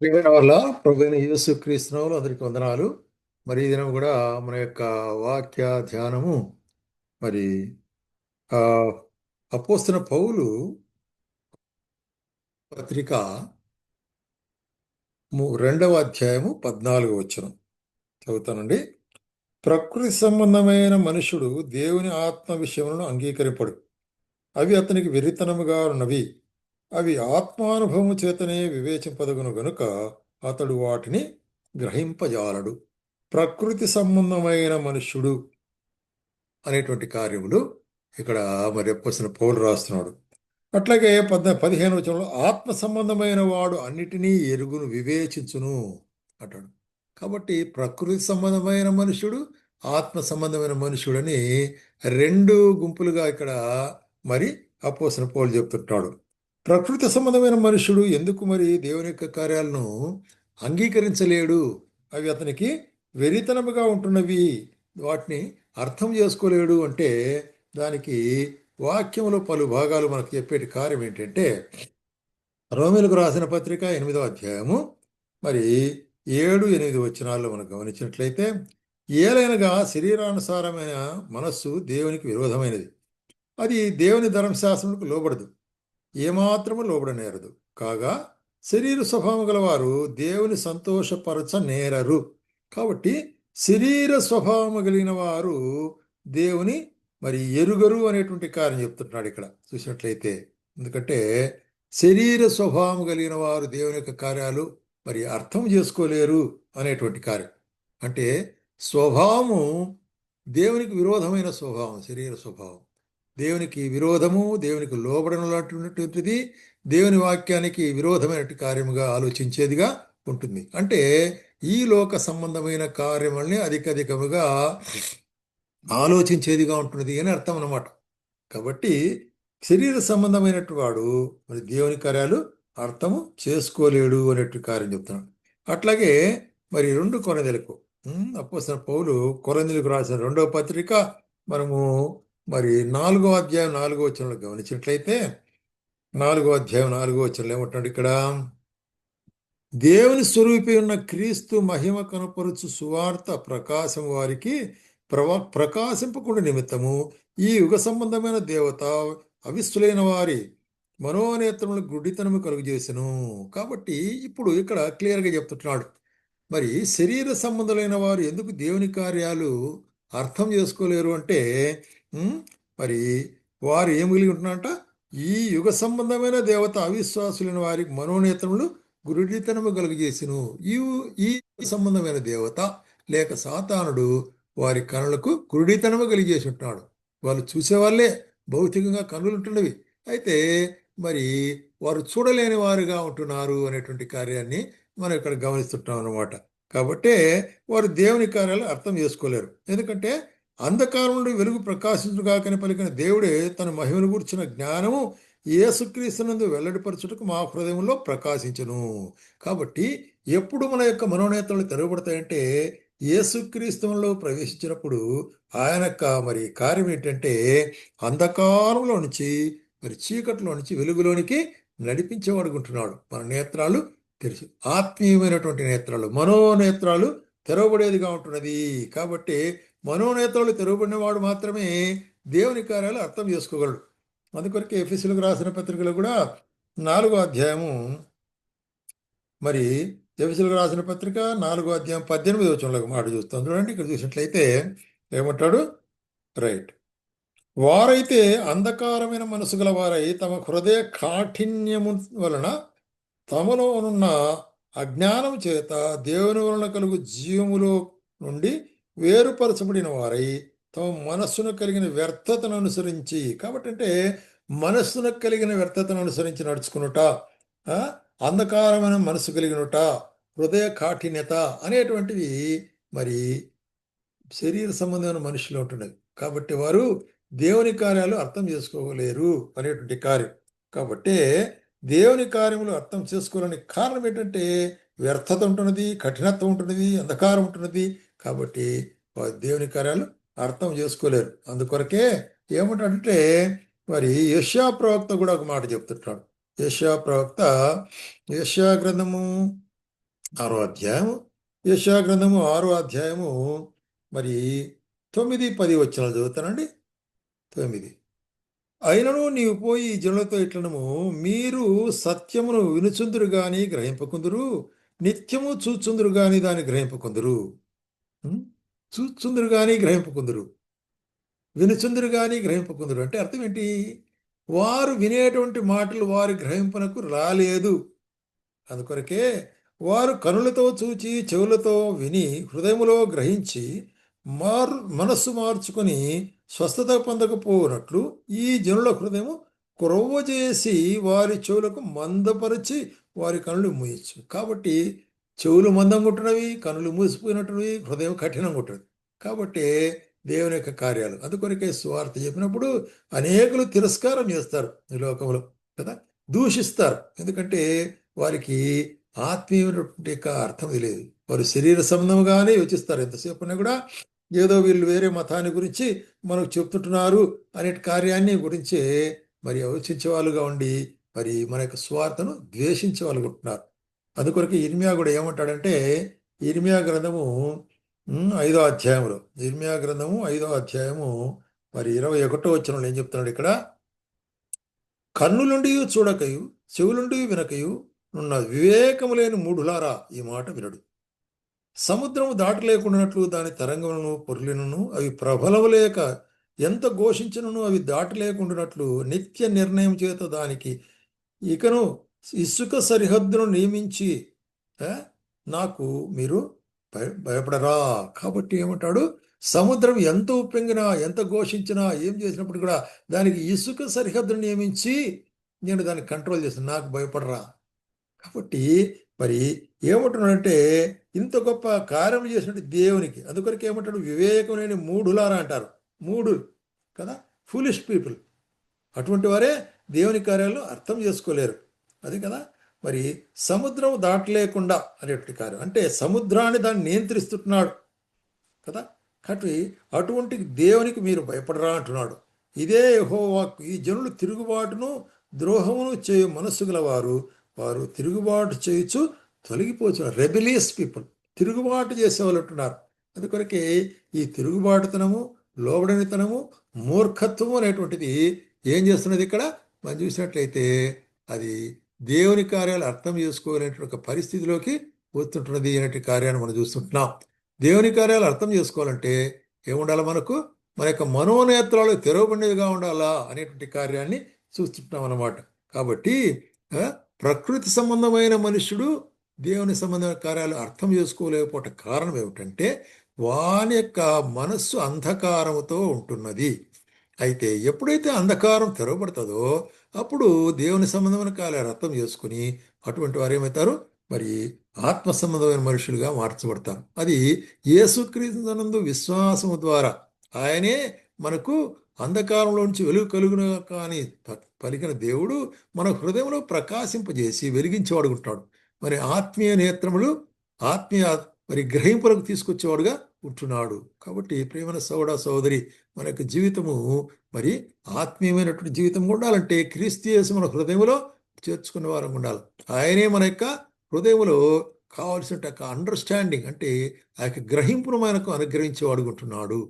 ప్రియమైన వాళ్ళ ప్రభుత్వ యేసు క్రీస్తునాలు అందరికి వందనాలు. మరి ఈ దినం కూడా మన యొక్క వాక్య ధ్యానము మరి అపోస్తున్న పౌలు పత్రిక రెండవ అధ్యాయము పద్నాలుగు వచనం. చదువుతానండి. ప్రకృతి సంబంధమైన మనుషుడు దేవుని ఆత్మ విషయములను అంగీకరింపడు. అవి అతనికి వెరితనముగా ఉన్నవి. అవి ఆత్మానుభవము చేతనే వివేచింపదగును గనుక అతడు వాటిని గ్రహింపజాలడు. ప్రకృతి సంబంధమైన మనుష్యుడు అనేటువంటి కార్యములు ఇక్కడ మరి అప్పసిన పౌరులు రాస్తున్నాడు. అట్లాగే పద్న పదిహేను వచనంలో ఆత్మ సంబంధమైన వాడు అన్నిటినీ ఎరుగును వివేచించును అంటాడు. కాబట్టి ప్రకృతి సంబంధమైన మనుషుడు ఆత్మ సంబంధమైన మనుషుడని రెండు గుంపులుగా ఇక్కడ మరి అపోసిన పోలు చెప్తుంటాడు. ప్రకృతి సంబంధమైన మనుషుడు ఎందుకు మరి దేవుని యొక్క కార్యాలను అంగీకరించలేడు? అవి అతనికి వెరితనముగా ఉంటున్నవి. వాటిని అర్థం చేసుకోలేడు అంటే దానికి వాక్యంలో పలు భాగాలు మనకు చెప్పేటి కార్యం ఏంటంటే రోమిలకు రాసిన పత్రిక ఎనిమిదో అధ్యాయము మరి ఏడు ఎనిమిది వచనాల్లో మనం గమనించినట్లయితే ఏలైనగా శరీరానుసారమైన మనస్సు దేవునికి విరోధమైనది. అది దేవుని ధర్మశాస్త్రములకు లోబడదు. ఏమాత్రము లోబడనేరదు. కాగా శరీర స్వభావం గలవారు దేవుని సంతోషపరచ నేరరు కాబట్టి శరీర స్వభావం కలిగిన వారు దేవుని మరి ఎరుగరు అనేటువంటి కార్యం చెప్తున్నాడు ఇక్కడ. చూసినట్లయితే ఎందుకంటే శరీర స్వభావం కలిగిన వారు దేవుని యొక్క కార్యాలు మరి అర్థం చేసుకోలేరు అనేటువంటి కార్యం. అంటే స్వభావము దేవునికి విరోధమైన స్వభావం శరీర స్వభావం. దేవునికి విరోధము దేవునికి లోబడనటువంటిది దేవుని వాక్యానికి విరోధమైనటువంటి కార్యముగా ఆలోచించేదిగా ఉంటుంది. అంటే ఈ లోక సంబంధమైన కార్యముల్ని అధికధికముగా ఆలోచించేదిగా ఉంటుంది అని అర్థం అన్నమాట. కాబట్టి శరీర సంబంధమైనట్టు వాడు మరి దేవుని కార్యాలు అర్థము చేసుకోలేడు అనేటువంటి కార్యం చెప్తున్నాడు. అట్లాగే మరి రెండు కొరందెలకు అప్పసిన పౌలు కొరందెలకు రాసిన రెండవ పత్రిక మనము మరి నాలుగో అధ్యాయం నాలుగో వచనంలో గమనించినట్లయితే నాలుగో అధ్యాయం నాలుగో వచనంలో ఏమంటున్నాడు ఇక్కడ? దేవుని స్వరూపి ఉన్న క్రీస్తు మహిమ కనపరుచు సువార్త ప్రకాశం వారికి ప్రవా ప్రకాశింపకుండా నిమిత్తము ఈ యుగ సంబంధమైన దేవత అవిస్తులైన వారి మనోనేత్రములు గుడ్డితనము కలుగజేసెను కాబట్టి ఇప్పుడు ఇక్కడ క్లియర్గా చెప్తున్నాడు. మరి శరీర సంబంధులైన వారు ఎందుకు దేవుని కార్యాలు అర్థం చేసుకోలేరు అంటే మరి వారు ఏం కలిగి ఉంటున్నారంట? ఈ యుగ సంబంధమైన దేవత అవిశ్వాసులైన వారికి మనోనేతములు గురుడితనము కలుగజేసిను. ఈ ఈ సంబంధమైన దేవత లేక సాతానుడు వారి కనులకు గురుడితనము కలిగేసి ఉంటున్నాడు వాళ్ళు చూసేవాళ్ళే భౌతికంగా కనులు ఉంటున్నవి. అయితే మరి వారు చూడలేని వారుగా ఉంటున్నారు అనేటువంటి కార్యాన్ని మనం ఇక్కడ గమనిస్తుంటాం అన్నమాట. కాబట్టే వారు దేవుని కార్యాలు అర్థం చేసుకోలేరు. ఎందుకంటే అంధకారం నుండి వెలుగు ప్రకాశించుగాకని పలికిన దేవుడే తన మహిమను గూర్చిన జ్ఞానము ఏసుక్రీస్తునందు వెల్లడిపరచుటకు మా హృదయంలో ప్రకాశించను. కాబట్టి ఎప్పుడు మన యొక్క మనోనేతలు తెరవబడతాయంటే యేసుక్రీస్తులో ప్రవేశించినప్పుడు ఆయన యొక్క మరి కార్యం ఏంటంటే అంధకారంలో నుంచి మరి చీకట్లో నుంచి వెలుగులోనికి నడిపించేవాడుకుంటున్నాడు మన నేత్రాలు తెరిచి ఆత్మీయమైనటువంటి నేత్రాలు మనోనేత్రాలు తెరవబడేదిగా ఉంటున్నది. కాబట్టి మనోనేత్రాలు తెరవబడినవాడు మాత్రమే దేవుని కార్యాలు అర్థం చేసుకోగలడు. అందుకొరకే ఎఫీసులకు రాసిన పత్రికలు కూడా నాలుగో అధ్యాయము మరి ఎఫీసులకు రాసిన పత్రిక నాలుగో అధ్యాయం పద్దెనిమిది వచ్చంలో మాట చూస్తాం. చూడండి ఇక్కడ చూసినట్లయితే ఏమంటాడు? రైట్. వారైతే అంధకారమైన మనసు గల వారై తమ హృదయ కాఠిన్యము వలన తమలోనున్న అజ్ఞానం చేత దేవుని వలన కలుగు జీవములో నుండి వేరుపరచబడిన వారై తమ మనస్సును కలిగిన వ్యర్థతను అనుసరించి కాబట్టి అంటే మనస్సును కలిగిన వ్యర్థతను అనుసరించి నడుచుకునుట అంధకారమైన మనసు కలిగినట హృదయ కాఠిన్యత అనేటువంటివి మరి శరీర సంబంధమైన మనుషులు ఉంటున్నది కాబట్టి వారు దేవుని కార్యాలు అర్థం చేసుకోలేరు అనేటువంటి కార్యం. కాబట్టి దేవుని కార్యములు అర్థం చేసుకోవాలని కారణం ఏంటంటే వ్యర్థత ఉంటున్నది కఠినత్వం ఉంటున్నది అంధకారం ఉంటున్నది కాబట్టి దేవుని కార్యాలు అర్థం చేసుకోలేరు. అందుకొరకే ఏమిటంటే మరి యష్యా ప్రవక్త కూడా ఒక మాట చెప్తుంటాడు. యష్యా ప్రవక్త యష్యా గ్రంథము ఆరో అధ్యాయము యష్యా గ్రంథము ఆరో అధ్యాయము మరి తొమ్మిది పది వచ్చినాలు చదువుతానండి. తొమ్మిది. అయినను నీవు పోయి జనులతో ఇట్లనము మీరు సత్యమును వినుచుందురు గాని గ్రహింపకుందురు నిత్యము చూచుందురు గాని దాన్ని గ్రహింపకుందురు. చూచుందురు కానీ గ్రహింపకుందురు. వినుచుందురు కానీ గ్రహింపకుందురు. అంటే అర్థం ఏంటి? వారు వినేటువంటి మాటలు వారి గ్రహింపునకు రాలేదు. అందుకొరకే వారు కనులతో చూచి చెవులతో విని హృదయములో గ్రహించి మారు మనస్సు మార్చుకొని స్వస్థత పొందకపోనట్లు ఈ జనుల హృదయము క్రొవ్వ చేసి వారి చెవులకు మందపరిచి వారి కనులు మూయచ్చు. కాబట్టి చెవులు మందం ఉంటున్నవి కనులు మూసిపోయినట్టువి హృదయం కఠినంగా ఉంటుంది కాబట్టి దేవుని యొక్క కార్యాలు. అందుకొరకే స్వార్థ చెప్పినప్పుడు అనేకులు తిరస్కారం చేస్తారు ఈ లోకంలో కదా? దూషిస్తారు. ఎందుకంటే వారికి ఆత్మీయమైనటువంటి యొక్క అర్థం తెలియదు. వారు శరీర సంబంధంగానే యోచిస్తారు. ఎంతసేపు ఉన్నా కూడా ఏదో వీళ్ళు వేరే మతాన్ని గురించి మనకు చెప్తుంటున్నారు అనే కార్యాన్ని గురించి మరి ఆలోచించే వాళ్ళుగా ఉండి మరి మన యొక్క స్వార్థను ద్వేషించే వాళ్ళు ఉంటున్నారు. అందుకొరకు ఇర్మియా కూడా ఏమంటాడంటే ఇర్మియా గ్రంథము ఐదో అధ్యాయంలో ఇర్మియా గ్రంథము ఐదో అధ్యాయము మరి ఇరవై ఒకటో వచ్చిన ఏం చెప్తున్నాడు ఇక్కడ? కన్నులుండి చూడకయు చెవులుండి వినకయు నున్న వివేకము లేని మూఢులారా ఈ మాట వినడు. సముద్రము దాటలేకుండానట్లు దాని తరంగములను పొర్లినను అవి ప్రబలవలేక ఎంత ఘోషించినను అవి దాటలేకుండానట్లు నిత్య నిర్ణయం చేత దానికి ఇకను ఇసుక సరిహద్దును నియమించి నాకు మీరు భయ భయపడరా? కాబట్టి ఏమంటాడు? సముద్రం ఎంత ఉప్పొంగినా ఎంత ఘోషించినా ఏం చేసినప్పుడు కూడా దానికి ఇసుక సరిహద్దును నియమించి నేను దాన్ని కంట్రోల్ చేస్తాను నాకు భయపడరా? కాబట్టి మరి ఏమంటున్నాడంటే ఇంత గొప్ప కార్యం చేసినట్టు దేవునికి అందుకొరకు ఏమంటాడు? వివేకం లేని మూఢులారా అంటారు. మూడు కదా? Foolish people. అటువంటి వారే దేవుని కార్యాలు అర్థం చేసుకోలేరు. అది కదా? మరి సముద్రం దాటలేకుండా అనేటువంటి కార్యం. అంటే సముద్రాన్ని దాన్ని నియంత్రిస్తున్నాడు కదా? కాబట్టి అటువంటి దేవునికి మీరు భయపడరా అంటున్నాడు. ఇదే యహోవాకు ఈ జనులు తిరుగుబాటును ద్రోహమును చేయు మనస్సు గలవారు వారు తిరుగుబాటు చేయొచ్చు తొలగిపోతున్నారు రెబిలియస్ పీపుల్ తిరుగుబాటు చేసేవాళ్ళు ఉంటున్నారు అందుకొరకే ఈ తిరుగుబాటుతనము లోబడనితనము మూర్ఖత్వము అనేటువంటిది ఏం చేస్తున్నది ఇక్కడ? మనం చూసినట్లయితే అది దేవుని కార్యాలు అర్థం చేసుకోలేనటువంటి ఒక పరిస్థితిలోకి వస్తుంటున్నది అనేటి కార్యాన్ని మనం చూస్తుంటున్నాం. దేవుని కార్యాలు అర్థం చేసుకోవాలంటే ఏముండాలి మనకు? మన యొక్క మనోనేత్రాలు తెరవబడినవిగా ఉండాలా అనేటువంటి కార్యాన్ని చూస్తుంటున్నాం అన్నమాట. కాబట్టి ప్రకృతి సంబంధమైన మనుష్యుడు దేవుని సంబంధమైన కార్యాలు అర్థం చేసుకోలేకపోవటం కారణం ఏమిటంటే వాని యొక్క మనస్సు అంధకారముతో ఉంటున్నది. అయితే ఎప్పుడైతే అంధకారం తెరవబడుతుందో అప్పుడు దేవుని సంబంధమైన కార్యాలు అర్థం చేసుకుని అటువంటి వారు ఏమవుతారు? మరి ఆత్మ సంబంధమైన మనుషులుగా మార్చబడతారు. అది యేసుక్రీస్తునందు విశ్వాసము ద్వారా ఆయనే మనకు అంధకారంలో నుంచి వెలుగు కలుగున కానీ పలికిన దేవుడు మన హృదయంలో ప్రకాశింపజేసి వెలిగించేవాడుకుంటాడు మరి ఆత్మీయ నేత్రములు ఆత్మీయ మరి గ్రహింపులకు తీసుకొచ్చేవాడుగా ఉంటున్నాడు. కాబట్టి ప్రేమన సోదర సోదరి మన యొక్క జీవితము మరి ఆత్మీయమైనటువంటి జీవితం ఉండాలంటే క్రీస్తుయేసు మన హృదయంలో చేర్చుకునే వారం ఉండాలి. ఆయనే మన యొక్క హృదయంలో కావలసిన అండర్స్టాండింగ్ అంటే ఆ యొక్క గ్రహింపును మనకు అనుగ్రహించేవాడు ఉంటున్నాడు.